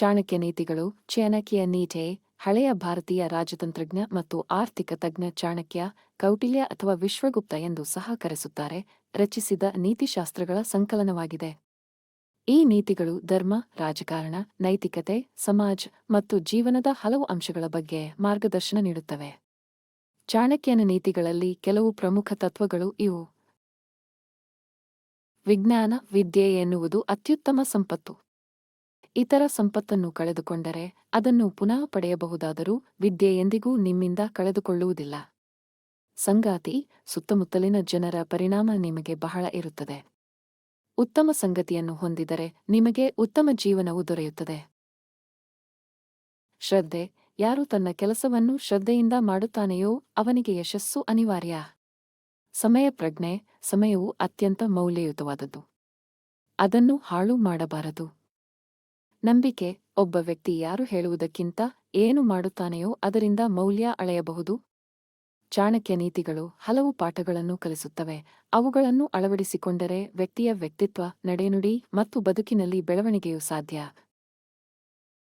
ಚಾಣಕ್ಯ ನೀತಿಗಳು, ಚಾಣಕ್ಯ ನೀತೆ, ಹಳೆಯ ಭಾರತೀಯ ರಾಜತಂತ್ರಜ್ಞ ಮತ್ತು ಆರ್ಥಿಕ ತಜ್ಞ ಚಾಣಕ್ಯ, ಕೌಟಿಲ್ಯ ಅಥವಾ ವಿಶ್ವಗುಪ್ತ ಎಂದು ಸಹ ಕರೆಸುತ್ತಾರೆ, ರಚಿಸಿದ ನೀತಿಶಾಸ್ತ್ರಗಳ ಸಂಕಲನವಾಗಿದೆ. ಈ ನೀತಿಗಳು ಧರ್ಮ, ರಾಜಕಾರಣ, ನೈತಿಕತೆ, ಸಮಾಜ ಮತ್ತು ಜೀವನದ ಹಲವು ಅಂಶಗಳ ಬಗ್ಗೆ ಮಾರ್ಗದರ್ಶನ ನೀಡುತ್ತವೆ. ಚಾಣಕ್ಯನ ನೀತಿಗಳಲ್ಲಿ ಕೆಲವು ಪ್ರಮುಖ ತತ್ವಗಳು ಇವು. ವಿಜ್ಞಾನ, ವಿದ್ಯೆ ಎನ್ನುವುದು ಅತ್ಯುತ್ತಮ ಸಂಪತ್ತು. ಇತರ ಸಂಪತ್ತನ್ನು ಕಳೆದುಕೊಂಡರೆ ಅದನ್ನು ಪುನಃ ಪಡೆಯಬಹುದಾದರೂ ವಿದ್ಯೆ ಎಂದಿಗೂ ನಿಮ್ಮಿಂದ ಕಳೆದುಕೊಳ್ಳುವುದಿಲ್ಲ. ಸಂಗಾತಿ ಸುತ್ತಮುತ್ತಲಿನ ಜನರ ಪರಿಣಾಮ ನಿಮಗೆ ಬಹಳ ಇರುತ್ತದೆ. ಉತ್ತಮ ಸಂಗತಿಯನ್ನು ಹೊಂದಿದರೆ ನಿಮಗೆ ಉತ್ತಮ ಜೀವನವು ದೊರೆಯುತ್ತದೆ. ಶ್ರದ್ಧೆ, ಯಾರು ತನ್ನ ಕೆಲಸವನ್ನು ಶ್ರದ್ಧೆಯಿಂದ ಮಾಡುತ್ತಾನೆಯೋ ಅವನಿಗೆ ಯಶಸ್ಸು ಅನಿವಾರ್ಯ. ಸಮಯ ಪ್ರಜ್ಞೆ, ಸಮಯವು ಅತ್ಯಂತ ಮೌಲ್ಯಯುತವಾದದ್ದು. ಅದನ್ನು ಹಾಳು ಮಾಡಬಾರದು. ನಂಬಿಕೆ ಒಬ್ಬ ವ್ಯಕ್ತಿ ಯಾರು ಹೇಳುವುದಕ್ಕಿಂತ ಏನು ಮಾಡುತ್ತಾನೆಯೋ ಅದರಿಂದ ಮೌಲ್ಯ ಅಳೆಯಬಹುದು. ಚಾಣಕ್ಯ ನೀತಿಗಳು ಹಲವು ಪಾಠಗಳನ್ನು ಕಲಿಸುತ್ತವೆ. ಅವುಗಳನ್ನು ಅಳವಡಿಸಿಕೊಂಡರೆ ವ್ಯಕ್ತಿಯ ವ್ಯಕ್ತಿತ್ವ, ನಡೆನುಡಿ ಮತ್ತು ಬದುಕಿನಲ್ಲಿ ಬೆಳವಣಿಗೆಯು ಸಾಧ್ಯ.